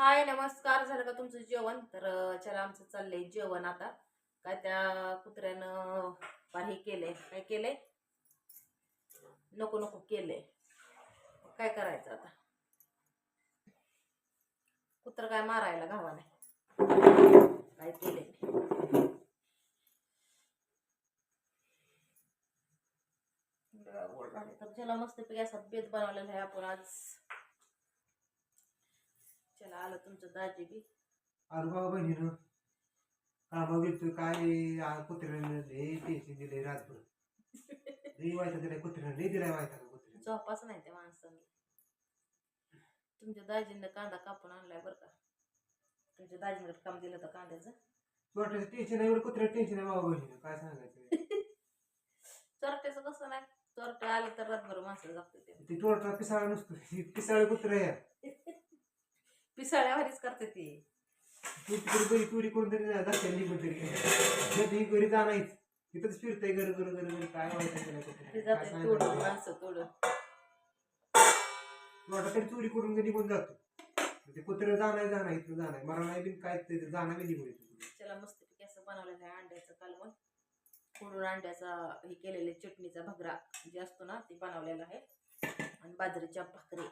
हाय नमस्कार. झालं का तुमचं जेवण? तर चला आमचं चाललंय जेवण आता. काय त्या कुत्र्यानं पाणी हे केलंय. काय केलंय? नको नको केलंय. काय करायचं आता? कुत्र काय मारायला गावा नाही काय केलंय? तर चला मस्तपैकी असा बेत बनवलेला आहे आपण आज. चला आलं तुमचं दाजी बी. अरे बाबा बहिणीनं. कामा गेलतो काय कुत्र्यानं लय टेन्शन दिलंय रातभर. लई वायता दिलाय कुत्र्यानं लई दिलाय वायता का कुत्र्यानं. झोपाच नाही त्या माणसाने. तुमच्या दाजीनं कांदा कापून आणलाय बरं का? तुमच्या दाजीने काम दिलं होतं कांद्याचं. चोरट्याचं टेन्शन आहे एवढं कुत्र्याचं टेन्शन आहे बाबा बहिणीनं. काय सांगायचं? चोरट्याचं कसं नाही? चोरटे आले तर रातभर माणसं जगते ते चोरटा पिसाळा नसतो. ही पिसाळे कुत्र आहे. पिसाळ्यावरच करते ती. बरी चोरी करून तरी दाखल निघून तरी. कधी घरी जाणारच. इथंच फिरतंय घर घर घर घर काय व्हायचं जाते तोडून तरी चोरी करून निघून जातो. ते कुत्र जाणार जाणार इथं जाणार. मला नाही बिन काय ते जाणार बी निघून त्याला मस्तपैकी असं बनवलेलं आहे अंड्याचं कालवण. फोडून अंड्याचा हे केलेले चटणीचा भगरा जे असतो ना ते बनवलेला आहे. आणि बाजरीच्या भाकरी.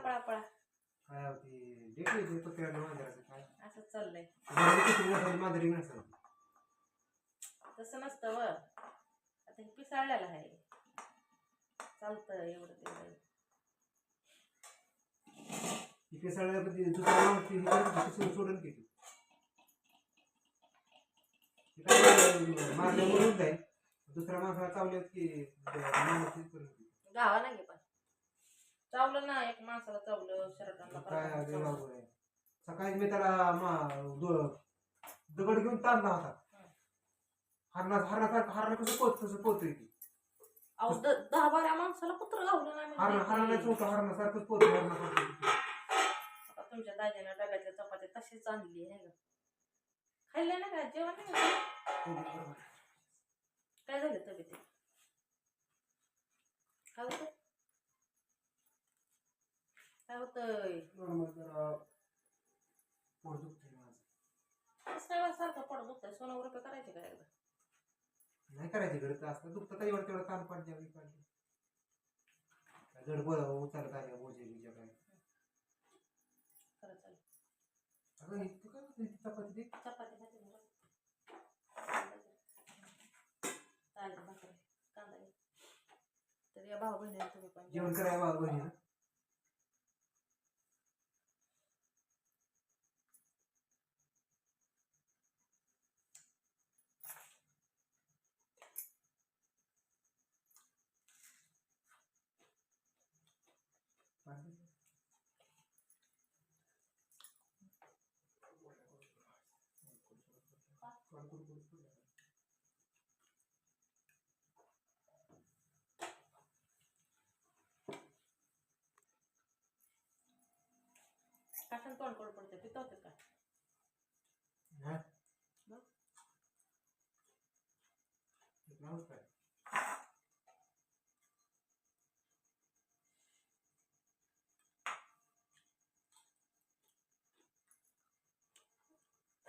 पळा पळा असं चाललंय. तसं नसतं व. आता हे पिसाळलेलं आहे. चालतं एवढं तेवढं सोडून किती मारल्यामुळे दुसऱ्या माणसाला चावल्यात की. गावा नाही पण. चावलं ना एक माणसाला चावलं शर्टांना काय अगदी बाबू आहे सकाळी मी त्याला मा- दो- दगड घेऊन ताणला होता. हरणा हरणासारखं हरणं कसं पोत तसं पोतोय ती? अहो द- दहा बारा माणसाला कुत्र गावलं नाही हरण म्हणजे हरणा ते. चौक हरणासारखंच आता तुमच्या दाजीनं डब्यातल्या चपात्या तशीच आणली आहे का खाल्ल्या ना का? जेवण नाही का? काय झालं तब्येतीत? काय होतं काय होतंय? पोट सारखं पडत दुखतंय. सोनं रुपये करायचे काय एकदा? नाही करायची गरज असतं दुखतं तर एवढं तेवढं ताण पाड द्यावी काढली जड बोला उचलत आल्या बोजे बिजा काय? खरं चालेल. अगं तू काय चपाती दे. चपाती भाकरी, कांदा घे. तर या भाऊ बहिणी तुम्ही पण जेवण करायला बाबा बहिणीनं कशाने तोंड कोड पडते पिता का हा? मग? काय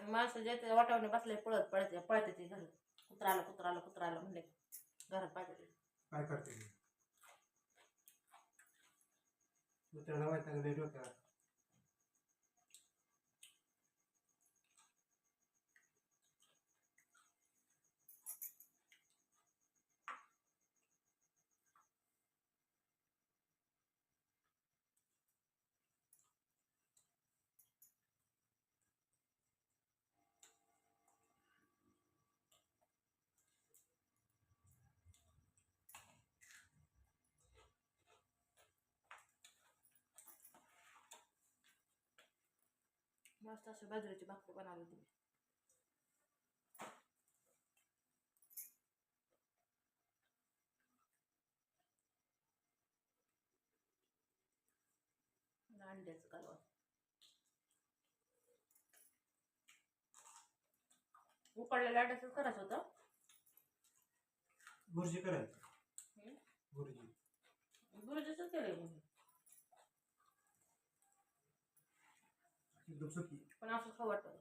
माणसं जे ते वाटावणे बसले पळत पळते पळते ते घरी. कुत्रा आलं कुत्रा आलं कुत्रा आलं म्हणले घरात पाहिजे काय करते मी डोक्याला मस्त अशी बाजरीची भाकरी बनवली तुम्ही अंड्याचं कालवण उकडलेल्या अंड्याचं करायचं होतं बुर्जी करायची हम्म. बुर्जी गुरुजीच केलंय एकदम सुकी पण असं खाऊ वाटतं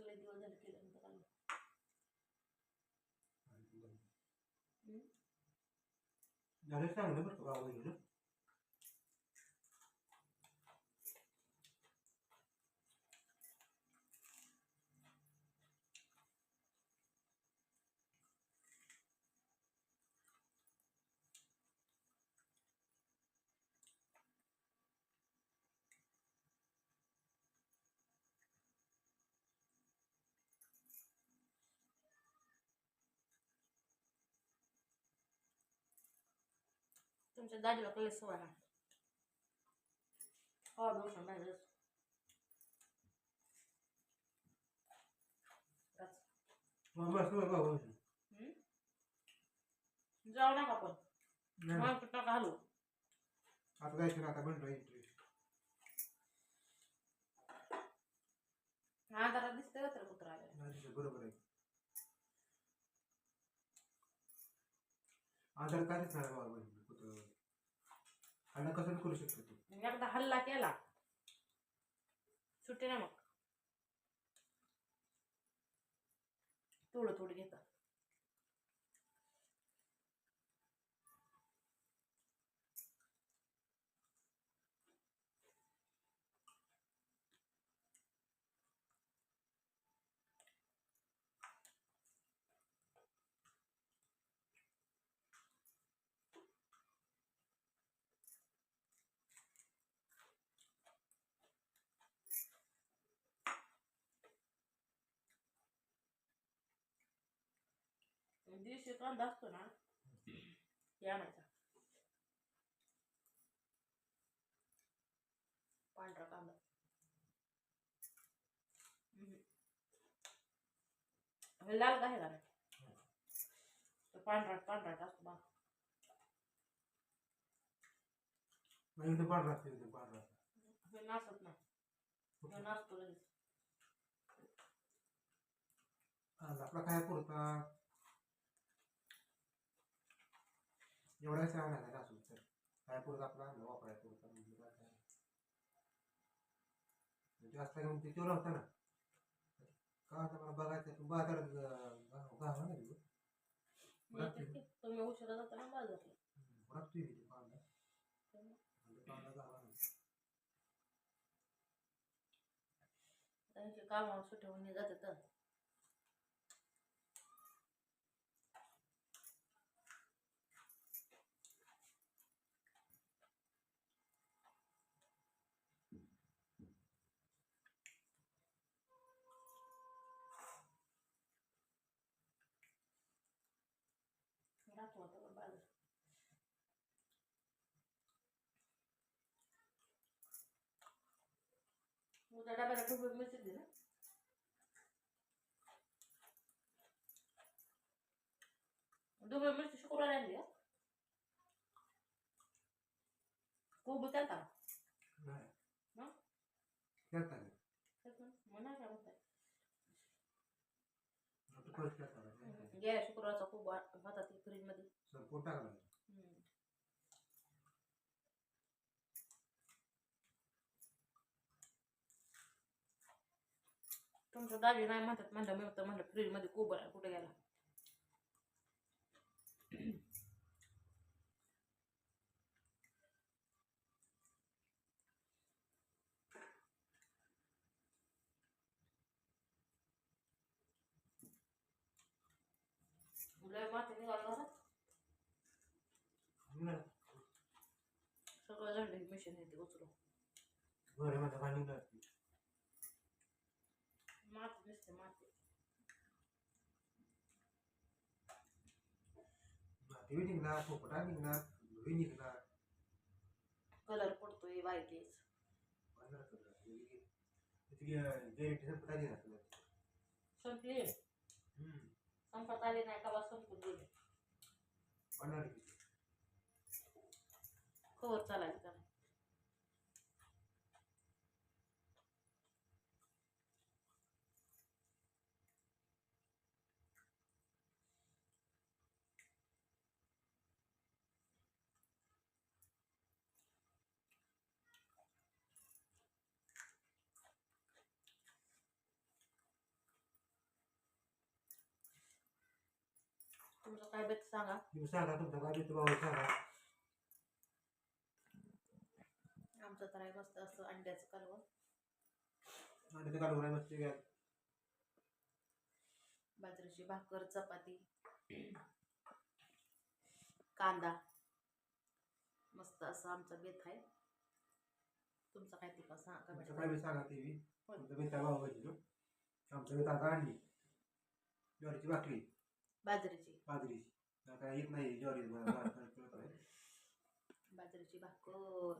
लय दिवस झाले केलं आलं झालं चांगलं बरं का गावाला तुमच्या दादीला कळले सवय आहे हो दोन बाहेर गेलं. जाऊ नका पण. मग कुठं घालू आता जायचं आता एंट्री हा जरा दिसतंय का तर कुत्रा बरोबर आहे. आधार कार्डच नाही बाबा? आणि कसं करू शकतो तू. एकदा हल्ला केला सुट्टी नाही मग. थोडं थोडं घेतात देशी कांदा असतो ना. ते आणायचा पांढरा कांदा. लाल का आहे का नाही? तो पांढरा पांढरा असतो बा. एकदम पांढरा पांढरा हे नाचत नाही हे नाचतो लगेच. आपला काय पुरता? एवढाच राहणार आहे असू तर. काय पुरता आपला? वापराय पुरता म्हणजे काय काय. जास्त घेऊन ते होतं ना. का आता मला बघायचं तू बाजारात गावा नाही तू. तुम्ही उशिरा जाता ना मी ते. गावा नाही कामावर जाते तर. उद्या डब्याला ठोकून मिरची दे ना डुबळ मिरची शुक्रवार आणली का खूप त्याला नाही हं? करता नाही म्हणा काय म्हणताय आता परत करता नाही गेल्या शुक्रवारचा खूप होता ती फ्रीज मध्ये संपूर्ण टाकला हम्म. तुमचं दाजी नाही म्हणतात म्हणलं मी तर म्हणलं फ्रीजमध्ये खूप आहे कुठे गेला? सगळं झालं मिशन येते उचलून. बरं माझा पाणी लागते माती दिसते माती माती निघणार पोपटा निघणार धुळी निघणार कलर पडतोय वाईटेच पंधरा कलर गॅरंटी संपता येणार तुला संपली हम्म. संपत आली नाही का संपून गेले? पंधरा किती कवर चालायचं का नाही तुमचं काय बेत सांगा? तुम्ही सांगा तुमचा काय मित्र भाऊ सांगा. आमचं तर आहे मस्त असं अंड्याचं कालवण ते काढून आहे मस्त घ्या बाजरीची भाकर चपाती कांदा. मस्त असं आमचं बेत आहे. तुमचं काय ते सांगा तुमचं काय बी सांगा ते बी. तुमचं मित्र भाऊ बहिणीनं आमचं मित्र आता आणली ज्वारीची भाकरी. बाजरीची बाजरीची आता काय येत नाही ज्वारी मला- मला- मला कळत नाही. बाजरीची भाकर